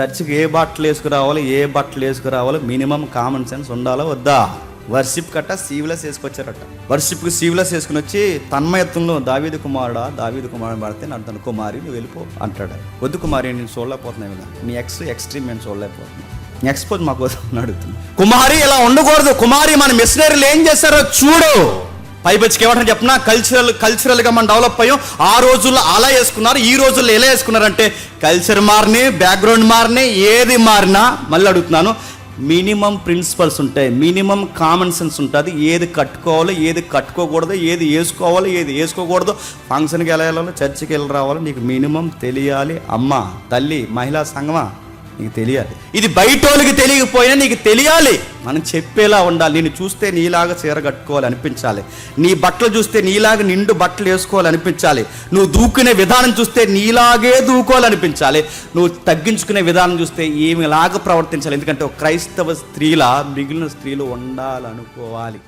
చర్చికి ఏ బట్టలు వేసుకురావాలి ఏ బట్టలు వేసుకురావాలో మినిమం కామన్ సెన్స్ ఉండాలా వద్దా? వర్షిప్ కట్ట సీవ్లెస్ వేసుకొచ్చారట. వర్షిప్కి సీవ్లెస్ వేసుకుని వచ్చి తన్మయత్వంలో దావీదు కుమారుడా దావీదు కుమారుడు పడితే నా తన కుమారి నువ్వు వెళ్ళిపో అంటాడు. వద్దు కుమారి నేను చూడలేకపోతున్నాను కదా నీ ఎక్స్ ఎక్స్ట్రీమ్ నేను చూడలేకపోతున్నాను ఎక్స్పోజ్ మా కోసం కుమారి ఇలా ఉండకూడదు. కుమారి మన మిషనరీలు ఏం చేశారో చూడు. పైపచ్చికి ఏమంటారు చెప్పిన? కల్చరల్ కల్చరల్గా మనం డెవలప్ అయ్యాం. ఆ రోజుల్లో అలా వేసుకున్నారు ఈ రోజుల్లో ఎలా వేసుకున్నారంటే కల్చర్ మారిని బ్యాక్గ్రౌండ్ మారిని ఏది మారినా మళ్ళీ అడుగుతున్నాను మినిమం ప్రిన్సిపల్స్ ఉంటాయి. మినిమం కామన్ సెన్స్ ఉంటుంది. ఏది కట్టుకోవాలో ఏది కట్టుకోకూడదు ఏది వేసుకోవాలో ఏది వేసుకోకూడదు ఫంక్షన్కి ఎలా వెళ్ళాలో చర్చికి వెళ్ళి రావాలో నీకు మినిమం తెలియాలి. అమ్మ తల్లి మహిళా సంఘమా? నీకు తెలియాలి. ఇది బయటోళ్ళకి తెలియకపోయినా నీకు తెలియాలి. మనం చెప్పేలా ఉండాలి. నేను చూస్తే నీలాగా చీర కట్టుకోవాలి అనిపించాలి. నీ బట్టలు చూస్తే నీలాగా నిండు బట్టలు వేసుకోవాలి అనిపించాలి. నువ్వు దూకునే విధానం చూస్తే నీలాగే దూకోవాలనిపించాలి. నువ్వు తగ్గించుకునే విధానం చూస్తే ఏమిలాగా ప్రవర్తించాలి. ఎందుకంటే ఒక క్రైస్తవ స్త్రీలా మిగిలిన స్త్రీలు ఉండాలనుకోవాలి.